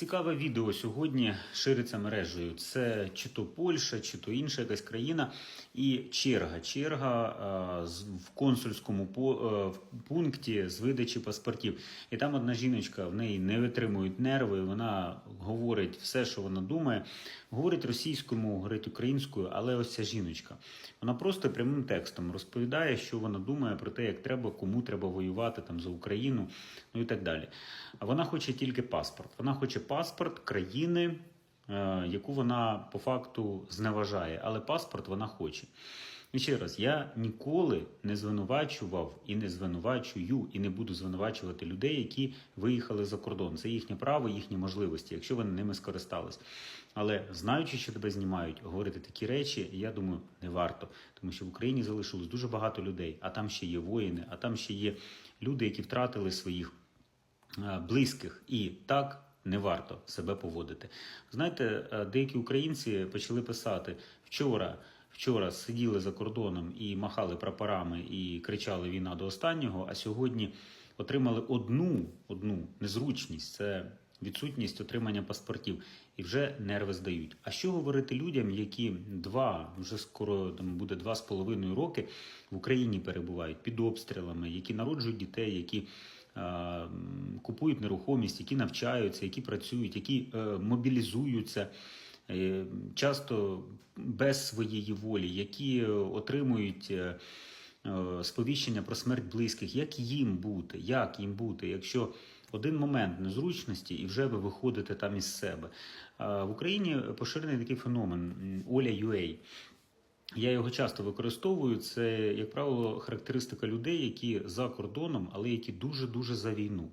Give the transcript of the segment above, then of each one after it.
Цікаве відео сьогодні шириться мережею. Це чи то Польща, чи то інша якась країна, і черга. Черга з- в консульському по- е, пункті з видачі паспортів. І там одна жіночка, в неї не витримують нерви. Вона говорить все, що вона думає. Говорить російською говорить українською, але ось ця жіночка. Вона просто прямим текстом розповідає, що вона думає про те, як треба, кому треба воювати там за Україну, ну і так далі. Вона хоче тільки паспорт. Вона хоче паспорт країни, е, яку вона по факту зневажає, але паспорт вона хоче. І ще раз, я ніколи не звинувачував і не звинувачую, і не буду звинувачувати людей, які виїхали за кордон. Це їхнє право, їхні можливості, якщо вони ними скористались. Але знаючи, що тебе знімають, говорити такі речі, я думаю, не варто, тому що в Україні залишилось дуже багато людей, а там ще є воїни, а там ще є люди, які втратили своїх е, близьких, і так не варто себе поводити. Знаєте, е, деякі українці почали писати вчора. Вчора сиділи за кордоном і махали прапорами і кричали війна до останнього. А сьогодні отримали одну одну незручність це відсутність отримання паспортів, і вже нерви здають. А що говорити людям, які два вже скоро там буде два з половиною роки в Україні перебувають під обстрілами, які народжують дітей, які е, купують нерухомість, які навчаються, які працюють, які е, мобілізуються. е, Часто без своєї волі, які е, отримують е, сповіщення про смерть близьких, як їм бути, як їм бути, якщо один момент незручності і вже ви виходите там із себе. В Україні поширений такий феномен Оля. Я його часто використовую. Це, як правило, характеристика людей, які за кордоном, але які дуже дуже за війну.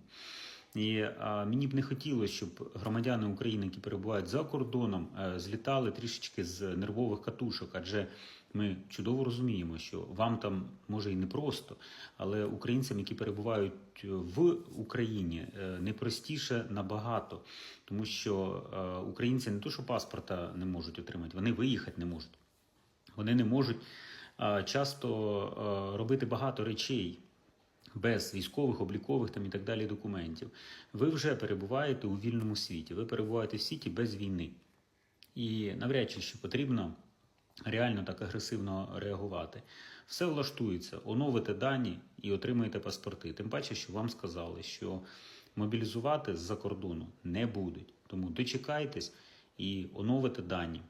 І мені б не хотілося, щоб громадяни України, які перебувають за кордоном, е, злітали трішечки з нервових катушок, адже ми чудово розуміємо, що вам там може і непросто, але українцям, які перебувають в Україні, е, непростіше набагато, тому що е, українці не то, що паспорта не можуть отримати, вони виїхати не можуть. Вони не можуть часто робити багато речей без військових, облікових там і так далі документів. Ви вже перебуваєте у вільному світі. Ви перебуваєте в світі без війни. І навряд чи що потрібно реально так агресивно реагувати. Все влаштується, оновите дані і отримуєте паспорти. Тим паче, що вам сказали, що мобілізувати з-за кордону не будуть. Тому дочекайтесь і оновите дані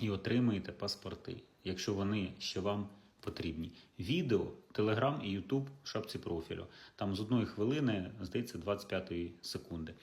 і отримаєте паспорти, якщо вони ще вам потрібні. Відео, Телеграм і Ютуб в шапці профілю. Там з одної хвилини, здається, 25 секунди.